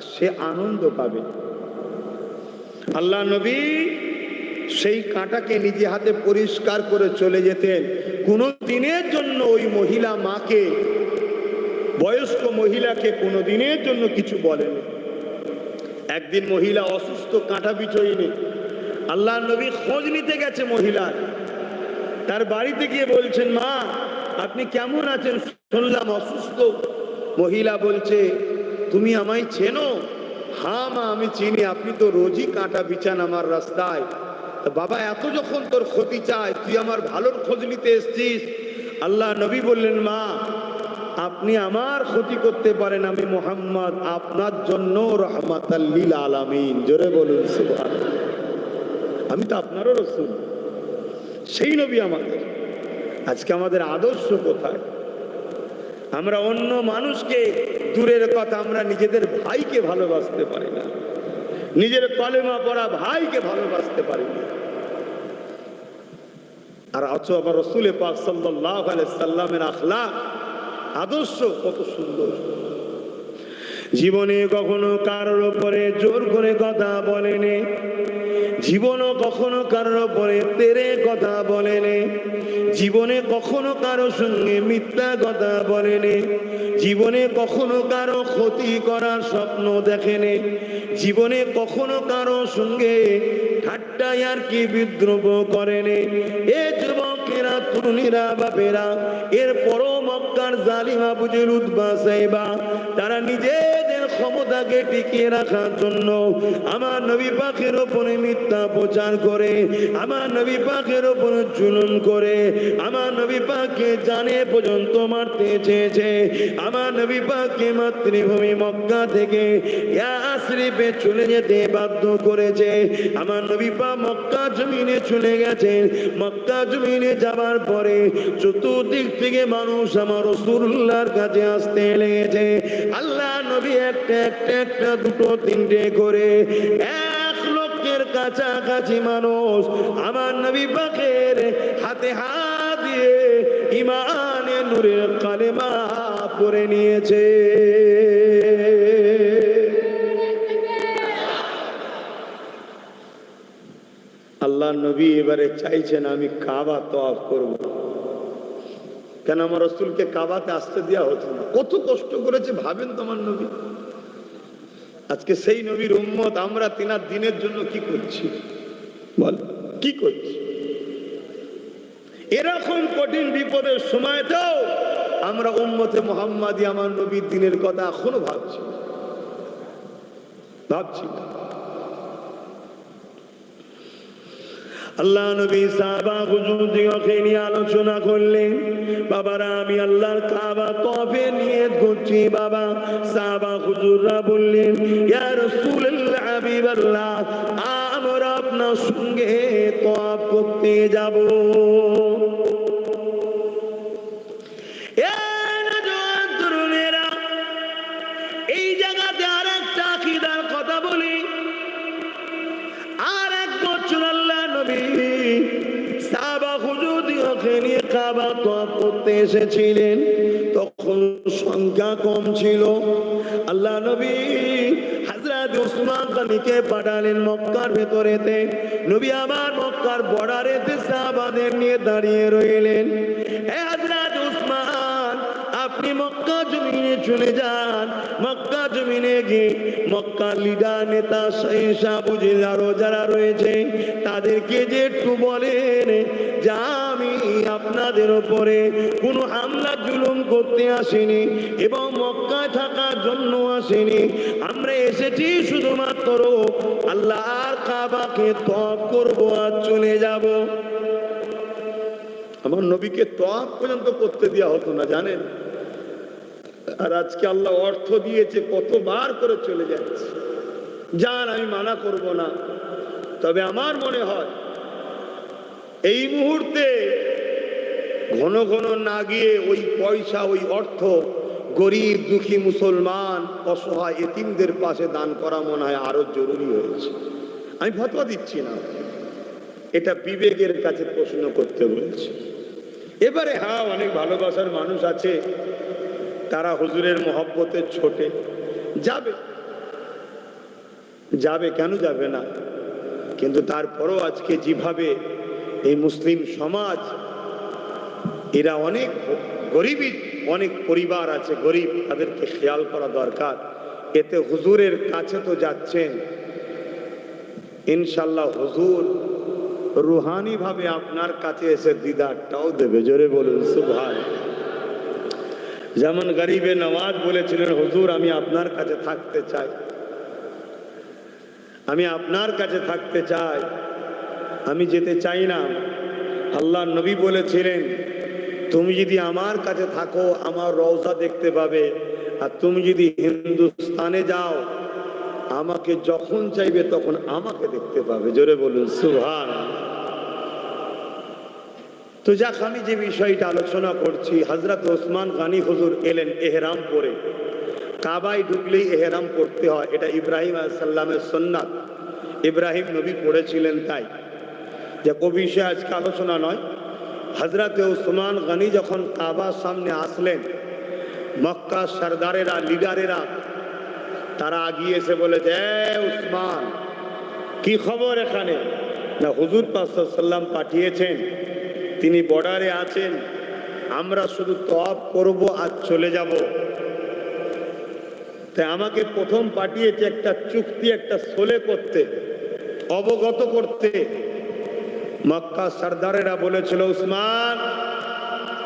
আর সে আনন্দ পাবে। আল্লাহ নবী সেই কাঁটাকে নিজে হাতে পরিষ্কার করে চলে যেতেন। কোনো দিনের জন্য ওই মহিলা মাকে, বয়স্ক মহিলাকে কোনো দিনের জন্য কিছু বলেনি। একদিন মহিলা অসুস্থ কাঁটা বিচয়নি আল্লাহ নবী খোঁজ নিতে গেছে মহিলার। তার বাড়িতে গিয়ে বলছেন, মা, আপনি কেমন আছেন? শুনলাম অসুস্থ মহিলা বলছে তুমি আমায় চেনো? হ্যাঁ মা, আমি চিনি। আপনি তো রোজই কাঁটা বিছান আমার রাস্তায়। বাবা, এত যখন তোর ক্ষতি চায়, তুই আমার ভালোর খোঁজ নিতে এসছিস। আল্লাহ নবী বললেন, মা, আপনি আমার ক্ষতি করতে পারেন আমি মোহাম্মদ, আপনার জন্য রহমাতাল্লিল আলামিন। জোরে বলুন আমি তো আপনারও রসুল। সেই নবী আমাদের। আজকে আমাদের আদর্শ কোথায়? আমরা অন্য মানুষকে দূরের কথা আমরা নিজেদের ভাইকে ভালোবাসতে পারি না। নিজের কলেমা পড়া ভাইকে ভালোবাসতে পারি না। আর আছো আবার রসুলে পাক সাল্লাহ সাল্লামের আখলা আদর্শ কত সুন্দর। জীবনে কখনো কারোর উপরে জোর করে কথা বলেনি। জীবনও কখনো কারোর উপরে তেরে কথা বলেনি। জীবনে কখনো কারও সঙ্গে মিথ্যা কথা বলেনি। জীবনে কখনো কারও ক্ষতি করার স্বপ্ন দেখেনি। জীবনে কখনো কারও সঙ্গে ঠাট্টা আর কি বিদ্রোহ করেনি। এ যুবকেরা, তরুণীরা, বাপেরা এর পরও মক্কার জালিমা বুঝের উদ্বাসাইবা তারা নিজেদের ক্ষমতাকে টিকিয়ে রাখার জন্য আমার নবী পাখের ওপরে মিথ্যা প্রচার করে, আমার নবী পাখের ওপরে জুলুম করে, আমার নবী পাককে জানে পর্যন্ত মারতে চেয়েছে, আমার নবী পাককে মাতৃভূমি মক্কা থেকে আশ্রিপে চলে যেতে বাধ্য করেছে, আমার নবী পা মক্কা জমিনে চলে গেছেন মক্কা জমিনে যাবার পরে চতুর্দিক থেকে মানুষ আমার রসুল্লাহর কাছে আসতে লেগেছে, আল্লাহ নবী একটা একটা একটা দুটো তিনটে করে এক কাছাকাছি মানুষ আমার নবী পাখের হাতে হাত দিয়ে ইমানে নূরের কালেমা নিয়েছে। আল্লাহ নবী এবারে চাইছেন আমি কাবা তফ করব। কেন আমার রসুলকে কাবাতে আসতে দেওয়া হতো না? কত কষ্ট করেছে, ভাবেন তোমার নবী। আজকে সেই নবীর উম্মত, আমরা তিনার দিনের জন্য কি করছি? বল, কি করছি? এরকম কঠিন বিপদের সময়তেও আমরা উম্মতে মোহাম্মদী আমার নবীর দিনের কথা এখনও ভাবছি। ভাবছি না। আল্লাহ নবী সাহাবা হুজুর দিগকে নিয়ে আলোচনা করলেন, বাবারা, আমি আল্লাহর কাবা তবে নিয়ে করছি, বাবা। সাহাবা হুজুররা বললেন, ইয়া রাসূলুল্লাহ, হাবিবাল্লাহ, আমরা আপনার সঙ্গে তফ করতে যাব। এসেছিলেন তখন সংখ্যা কম ছিল। আল্লাহ নবী হাজরাত উসমান গনিকে পাঠালেন মক্কার ভেতরেতে। নবী মক্কার বর্ডারেতে সাহাবাদের নিয়ে দাঁড়িয়ে রইলেন হাজরাত উসমান আপনি মক্কা জমিনে চলে যান। মক্কা জমিনে গিয়ে মক্কা লিডার, নেতা শাহ বুঝিল যারা রয়েছে, তাদেরকে যে একটু বলেন, যে আপনাদের ওপরে কোনো হামলা জুলুম করতে আসিনি এবং মক্কায় থাকার জন্য আসিনি। আমরা এসেছি শুধুমাত্র আল্লাহর কাবাকে তপ করব আর চলে যাব। আমার নবীকে তপ পর্যন্ত করতে দেওয়া হতো না, জানেন? আর আজকে আল্লাহ অর্থ দিয়েছে কতবার করে চলে যাচ্ছে। যান আমি মানা করব না। তবে আমার মনে হয়, এই মুহূর্তে ঘন ঘন না গিয়ে ওই পয়সা, ওই অর্থ গরিব, দুঃখী মুসলমান, অসহায় এতিমদের পাশে দান করা মনে হয় আরও জরুরি হয়েছে। আমি ফতোয়া দিচ্ছি না। এটা বিবেকের কাছে প্রশ্ন করতে বলেছে। এবারে হ্যাঁ অনেক ভালোবাসার মানুষ আছে। তারা হুজুরের মহব্বতের ছোটে। যাবে। যাবে, কেন যাবে না? কিন্তু তারপরও আজকে যেভাবে এই মুসলিম সমাজ এরা অনেক গরিবী, অনেক পরিবার আছে গরিব, তাদেরকে খেয়াল করা দরকার। এতে হুজুরের কাছে তো যাচ্ছেন। ইনশাল্লাহ হুজুর রুহানি ভাবে আপনার কাছে এসে দিদারটাও দেবে। জোরে বলুন সুভান যেমন গরিবে নওয়াজ বলেছিলেন, হুজুর, আমি আপনার কাছে থাকতে চাই। আমি আপনার কাছে থাকতে চাই। আমি যেতে চাই না। আল্লাহ নবী বলেছিলেন তুমি যদি আমার কাছে থাকো, আমার রওজা দেখতে পাবে। আর তুমি যদি হিন্দুস্তানে যাও, আমাকে যখন চাইবে তখন আমাকে দেখতে পাবে। জোরে বলুন সুভান তো যাক, আমি যে বিষয়টা আলোচনা করছি হজরত ওসমান গানি হুজুর এলেন এহরাম পরে। কাবায় ঢুকলেই এহরাম পড়তে হয়। এটা ইব্রাহিম সাল্লামের সন্ন্যাত ইব্রাহিম নবী পড়েছিলেন তাই। যে কো বিষয়ে আজকে আলোচনা নয়। হজরত ওসমান গানি যখন কাবার সামনে আসলেন মক্কা সর্দারেরা, লিডারেরা, তারা আগিয়ে এসে বলেছে "এ উসমান কি খবর এখানে? না, হুজুর পাসাল্লাম পাঠিয়েছেন, তিনি বর্ডারে আছেন, আমরা শুধু তপ করব আর চলে যাব। তাই আমাকে প্রথম পাঠিয়েছে একটা চুক্তি, একটা সোলে করতে, অবগত করতে। মক্কা সর্দারেরা বলেছিল, উসমান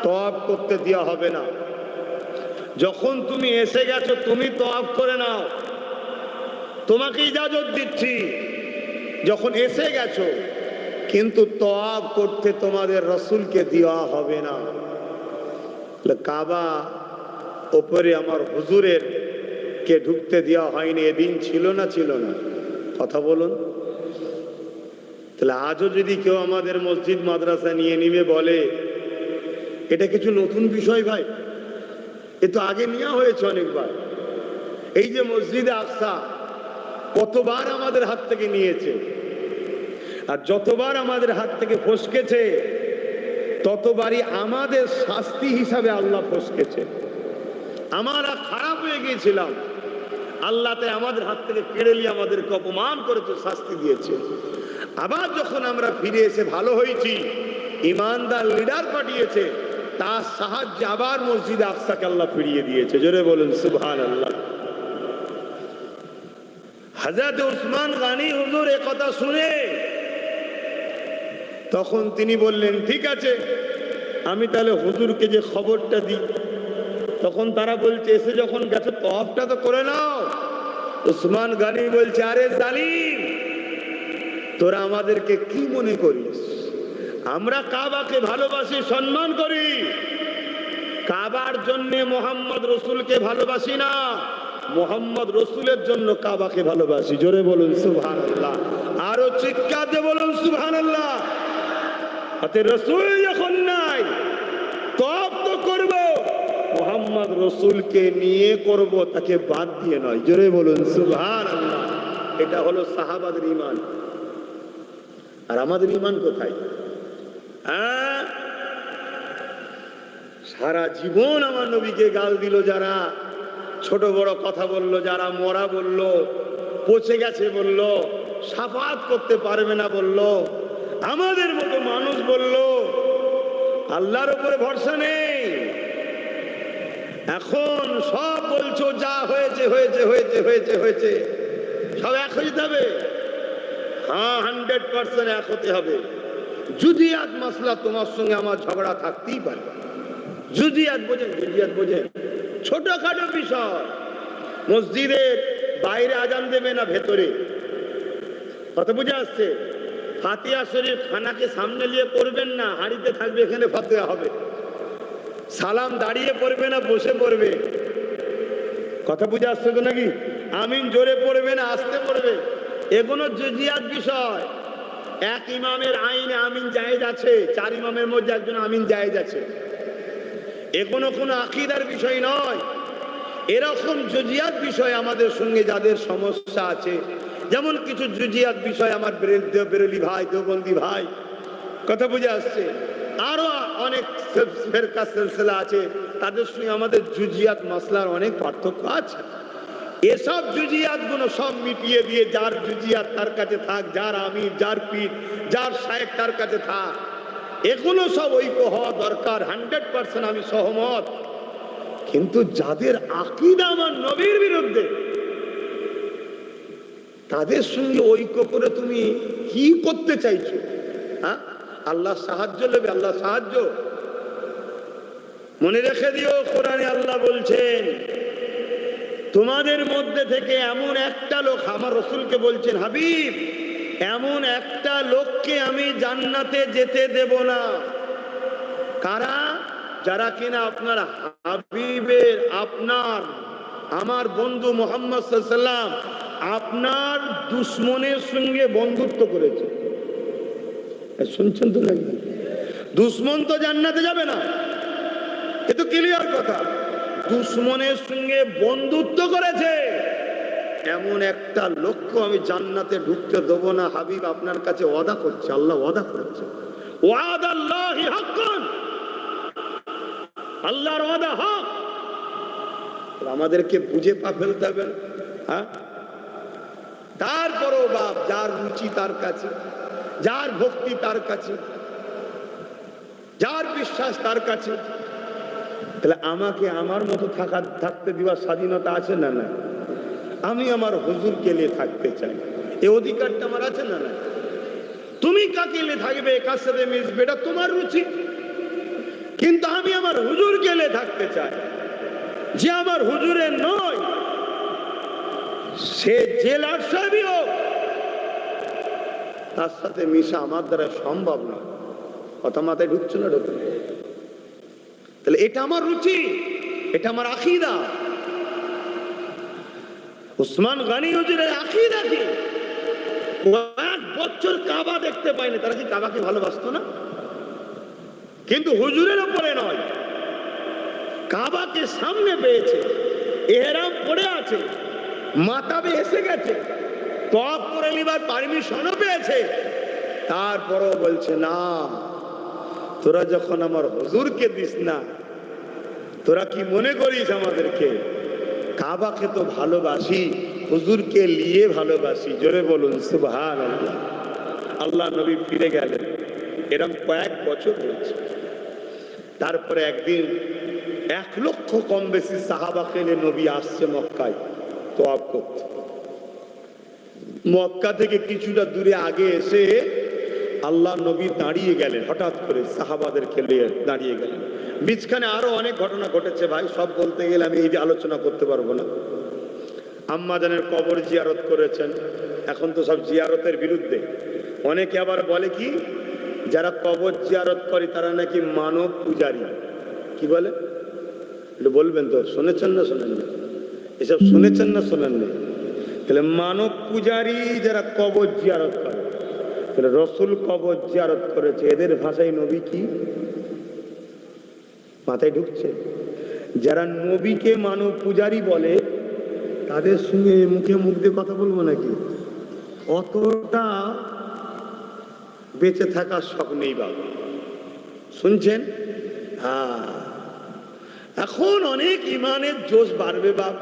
তপ করতে দেওয়া হবে না। যখন তুমি এসে গেছো, তুমি তফ করে নাও। তোমাকে ইজাজত দিচ্ছি। যখন এসে গেছো, কিন্তু তওয়াব করতে তোমাদের রসুলকে দেওয়া হবে না। কাবা ওপরে আমার হুজুরের কে ঢুকতে দেওয়া হয়নি, এদিন ছিল না ছিল না। কথা বলুন। তাহলে আজও যদি কেউ আমাদের মসজিদ, মাদ্রাসা নিয়ে নিবে, বলে, এটা কিছু নতুন বিষয় ভাই। এ তো আগে নেওয়া হয়েছে অনেকবার। এই যে মসজিদে আকসা কতবার আমাদের হাত থেকে নিয়েছে, আর যতবার আমাদের হাত থেকে ফসকেছে, ততবারই আমাদের শাস্তি হিসাবে আল্লাহ ফসকেছে। আমরা খারাপ হয়ে গিয়েছিলাম। আল্লাহতে আমাদের হাত থেকে কেড়ে নিয়ে আমাদেরকে অপমান করেছে শাস্তি দিয়েছে। আবার যখন আমরা ফিরে এসে ভালো হয়েছি, ইমানদার লিডার পাঠিয়েছে, তার সাহায্যে আবার মসজিদ আকসাকে আল্লাহ ফিরিয়ে দিয়েছে। জোরে বলুন সুবহান আল্লাহ হাজরত উসমান গানি হুজুর এ কথা শুনে তখন তিনি বললেন, ঠিক আছে, আমি তাহলে হুজুরকে যে খবরটা দিই। তখন তারা বলছে, এসে যখন গেছে তো করে নাও। উসমান গানি বলছে, আরে জালিম তোরা আমাদেরকে কি মনে করিস? আমরা কাবাকে ভালোবাসি, সম্মান করি। কাবার জন্য মোহাম্মদ রসুলকে ভালোবাসি না। মোহাম্মদ রসুলের জন্য কাবাকে ভালোবাসি। জোরে বলুন সুবহান আল্লাহ আরও চিৎকার দিয়ে বলুন সুবহান আল্লাহ রসুল যখন নাই তব তো করব। মোহাম্মদ রসুলকে নিয়ে করব, তাকে বাদ দিয়ে নয়। জোরে বলুন সুবহান আল্লাহ এটা হলো সাহাবাদের ইমান আর আমাদের ইমান কোথায়? হ্যাঁ? সারা জীবন আমার নবীকে গাল দিল যারা, ছোট বড় কথা বলল, যারা মরা বলল, পচে গেছে বলল, সাফাত করতে পারবে না বলল, আমাদের মতো মানুষ বলল, আল্লাহর উপরে ভরসা নেই। এখন সব বলছো, যা হয়েছে হয়েছে হয়েছে হয়েছে হয়েছে, সব এক হয়ে যেতে হবে। হ্যাঁ হান্ড্রেড পার্সেন্ট এক হতে হবে। যদি আজ মাসলা তোমার সঙ্গে আমার ঝগড়া থাকতেই পারে, যদি আজ বোঝেন, যদি আজ বোঝেন, ছোটখাটো বিষয়। মসজিদের বাইরে আজান দেবে না ভেতরে। কথা বুঝে আসছে? ফাতিয়া শরীফ খানাকে সামনে নিয়ে পড়বেন না, হাড়িতে থাকবে, এখানে ফাতিয়া হবে। সালাম দাঁড়িয়ে পড়বে না, বসে পড়বে। কথা বুঝে আসছে তো নাকি? আমিন জোরে পড়বে না, আসতে পড়বে। এগুলো জজিয়াত বিষয়। এক ইমামের আইনে আমিন জায়েজ আছে, চার ইমামের মধ্যে একজন আমিন জায়েজ আছে। এ কোনো আকিদার বিষয় নয়। এরকম জজিয়াত বিষয় আমাদের সঙ্গে যাদের সমস্যা আছে, যেমন কিছু জুজিয়াত বিষয় আমার বেরেলি ভাই, দেওবন্দি ভাই, কথা বুঝে আসছে। আরও অনেক ফেরকা সিলসিলা আছে, তাদের সঙ্গে আমাদের জুজিয়াত মশলার অনেক পার্থক্য আছে। এসব জুজিয়াতগুলো সব মিটিয়ে দিয়ে যার জুজিয়াত তার কাছে থাক, যার আমি যার পীর, যার শায়েক তার কাছে থাক। এগুলো সব ঐক্য হওয়া দরকার, হান্ড্রেড পার্সেন্ট আমি সহমত। কিন্তু যাদের আকিদা আমার নবীর বিরুদ্ধে, তাদের সঙ্গে ঐক্য করে তুমি কি করতে চাইছো? হ্যাঁ? আল্লাহ সাহায্য নেবে আল্লাহ সাহায্য। মনে রেখে দিও, কোরআনে আল্লাহ বলছেন তোমাদের মধ্যে থেকে এমন একটা লোক, আমার রসুলকে বলছেন, হাবিব, এমন একটা লোককে আমি জান্নাতে যেতে দেব না। কারা? যারা কিনা আপনার হাবিবের, আপনার, আমার বন্ধু মোহাম্মদ সাল্লাম আপনার দুশ্মনের সঙ্গে বন্ধুত্ব করেছে। শুনছেন তো নাকি? দুশ্মন তো জান্নাতে যাবে না। এ তো ক্লিয়ার কথা। দুশ্মনের সঙ্গে বন্ধুত্ব করেছে। এমন একটা লক্ষ্য আমি জান্নাতে ঢুকতে দেবো না, হাবিব আপনার কাছে ওয়াদা করছে, আল্লাহ ওয়াদা করছে। আল্লাহর ওয়াদা হক। আমাদেরকে বুঝে পা ফেলতে হবে হ্যাঁ? তারপরও বাপ, যার রুচি তার কাছে, যার ভক্তি তার কাছে, যার বিশ্বাস তার কাছে তাহলে আমাকে আমার মতো থাকা, থাকতে দেওয়ার স্বাধীনতা আছে না না আমি আমার হুজুরকে নিয়ে থাকতে চাই। এই অধিকারটা আমার আছে না না তুমি কাকে নিয়ে থাকবে? কার সাথে মিশবে? এটা তোমার রুচি। কিন্তু আমি আমার হুজুরকে নিয়ে থাকতে চাই। যে আমার হুজুরের নয়, সে জেলার সাহেবই হোক। তার সাথে মিশা আমার দ্বারা সম্ভব নয়। কথা মাথায় ঢুকছে না ঢুকছে? তাহলে এটা আমার রুচি, এটা আমার আকিদা উসমান গানি হুজুরের আকিদা কি? কয়েক বছর কাবা দেখতে পায়নি, তারা কি কাবাকে ভালোবাসতো না? কিন্তু হুজুরের ওপরে নয়, কাবাকে সামনে পেয়েছে, এহরাম পড়ে আছে, মাতাবে এসে গেছে তপ করে নিবার পারমিশনও পেয়েছে, তারপরও বলছে, না তোরা যখন আমার হুজুরকে দিস না, তোরা কি মনে করিস আমাদেরকে? কাবাকে তো ভালোবাসি, হুজুরকে নিয়ে ভালোবাসি। জোরে বলুন সুবহান আল্লাহ আল্লাহ নবী ফিরে গেলেন। এরম কয়েক বছর হয়েছে তারপরে একদিন এক লক্ষ কম বেশি সাহাবাকে নিয়ে নবী আসছে মক্কায় তোয়াব করতে। মক্কা থেকে কিছুটা দূরে আগে এসে আল্লাহ নবী দাঁড়িয়ে গেলেন, হঠাৎ করে সাহাবাদেরকে নিয়ে দাঁড়িয়ে গেলেন। বীজখানে আরও অনেক ঘটনা ঘটেছে ভাই, সব বলতে গেলে আমি এই আলোচনা করতে পারব না। আম্মাজানের কবর জিয়ারত করেছেন, এখন তো সব জিয়ারতের বিরুদ্ধে। অনেকে আবার বলে কি, যারা কবর জিয়ারত করে তারা নাকি মানব পূজারী। কি বলে? বলবেন তো, শুনেছেন না শোনেন না এসব শুনেছেন না শোনেন না তাহলে মানব পূজারী যারা কবর জিয়ারত করে রসুল কবর জিয়ারত করেছে। এদের ভাষায় নবী কি? মাথায় ঢুকছে। যারা নবীকে মানব পূজারী বলে, তাদের সঙ্গে মুখে মুখ দিয়ে কথা বলব নাকি? অতটা বেঁচে থাকার শখ নেই বাবা। শুনছেন? হ্যাঁ। এখন অনেক ইমানের জোশ বাড়বে বাপ।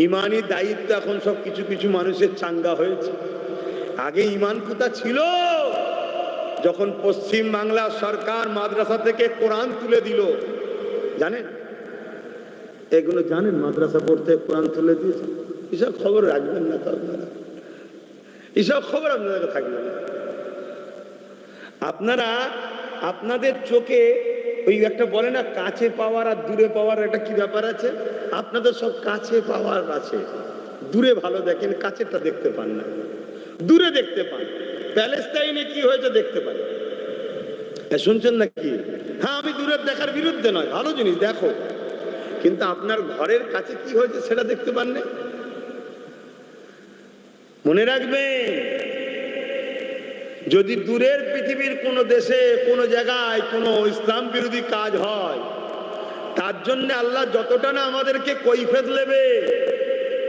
ইমানি দায়িত্ব এখন সব কিছু কিছু মানুষের চাঙ্গা হয়েছে। আগে ইমান কোথা ছিল। যখন পশ্চিম বাংলা সরকার মাদ্রাসা থেকে কোরআন তুলে দিল। জানেন? এগুলো জানেন মাদ্রাসা পড়তে কোরআন তুলে দিয়েছে? এসব খবর রাখবেন না তো আপনারা। এসব খবর আপনাদের থাকবে না। আপনারা আপনাদের চোখে ওই একটা বলে না, কাছে পাওয়ার আর দূরে পাওয়ার একটা কি ব্যাপার আছে? আপনাদের সব কাছে পাওয়ার আছে। দূরে ভালো দেখেন, কাছেরটা দেখতে পান না। দূরে দেখতে পান প্যালেস্তাইনে কি হয়েছে দেখতে পান শুনছেন নাকি? হ্যাঁ আমি দূরের দেখার বিরুদ্ধে নয়, ভালো জিনিস, দেখো। কিন্তু আপনার ঘরের কাছে কি হয়েছে সেটা দেখতে পান না? মনে রাখবেন, যদি দূরের পৃথিবীর কোনো দেশে, কোনো জায়গায় কোনো ইসলাম বিরোধী কাজ হয়, তার জন্য আল্লাহ যতটা না আমাদেরকে কৈফেত নেবে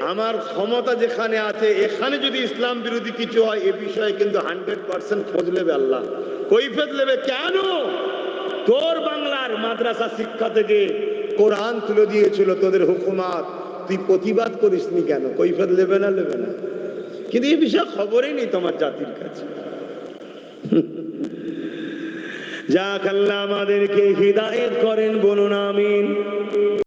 আমার ক্ষমতা যেখানে আছে, এখানে যদি ইসলাম বিরোধী কিছু হয়, এ বিষয়ে কিন্তু হান্ড্রেড পার্সেন্ট খোঁজ নেবে আল্লাহ। কৈফেত নেবে কেন? তোর বাংলার মাদ্রাসা শিক্ষা থেকে কোরআন তুলে দিয়েছিল তোদের হুকুমাত। তুই প্রতিবাদ করিসনি কেন? কৈফত নেবে না নেবে না। কিন্তু এই বিষয়ে খবরই নেই তোমার জাতির কাছে। যাক আল্লাহ আমাদেরকে হৃদায়ত করেন, বলুন আমিন।